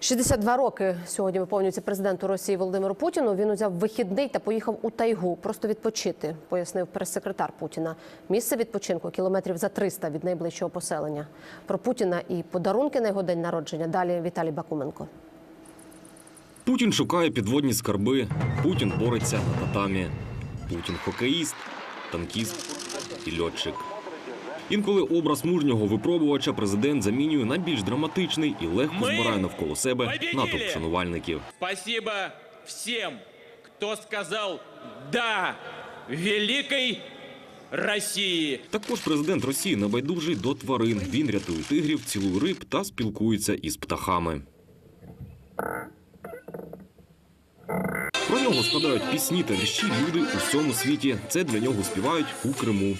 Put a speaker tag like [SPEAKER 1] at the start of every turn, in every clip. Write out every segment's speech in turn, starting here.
[SPEAKER 1] 62 роки сьогодні виповнюється президенту Росії Володимиру Путіну. Він узяв вихідний та поїхав у тайгу просто відпочити, пояснив прес-секретар Путіна. Місце відпочинку кілометрів за 300 від найближчого поселення. Про Путіна і подарунки на його день народження. Далі Віталій Бакуменко.
[SPEAKER 2] Путін шукає підводні скарби. Путін бореться на татамі. Путін хокеїст, танкіст і льотчик. Інколи образ мужнього випробувача президент замінює на більш драматичний і легко збирає навколо себе натовп шанувальників.
[SPEAKER 3] Спасибо всем, кто сказал «да» великой России.
[SPEAKER 2] Також президент Росії небайдужий до тварин. Він рятує тигрів, цілує риб та спілкується із птахами. Про нього складають пісні та вірші люди у всьому світі. Це для нього співають у Криму.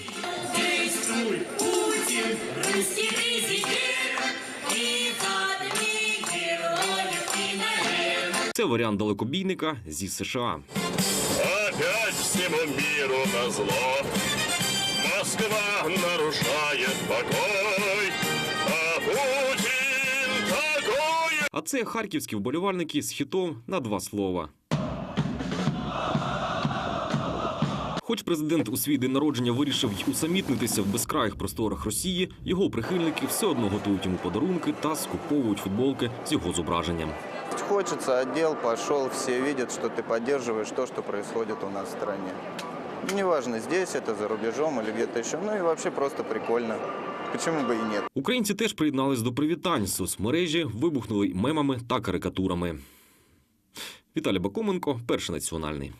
[SPEAKER 2] Це варіант далекобійника зі США.
[SPEAKER 4] Опять всему миру назло Москва нарушает покой А Путин такой
[SPEAKER 2] А це харківські вболівальники з хітом на два слова. Хоч президент у свій день народження вирішив й усамітнитися в безкраїх просторах Росії, його прихильники все одно готують йому подарунки та скуповують футболки з його зображенням.
[SPEAKER 5] Хочется, отдел пошел, все видят, что ты поддерживаешь то, что происходит у нас в стране. Неважно, здесь это, за рубежом или где-то еще. Ну и вообще просто прикольно. Почему бы и нет?
[SPEAKER 2] Українці теж приєднались до привітань. Соцмережі вибухнули й мемами та карикатурами. Віталій Бакуменко, перший національний.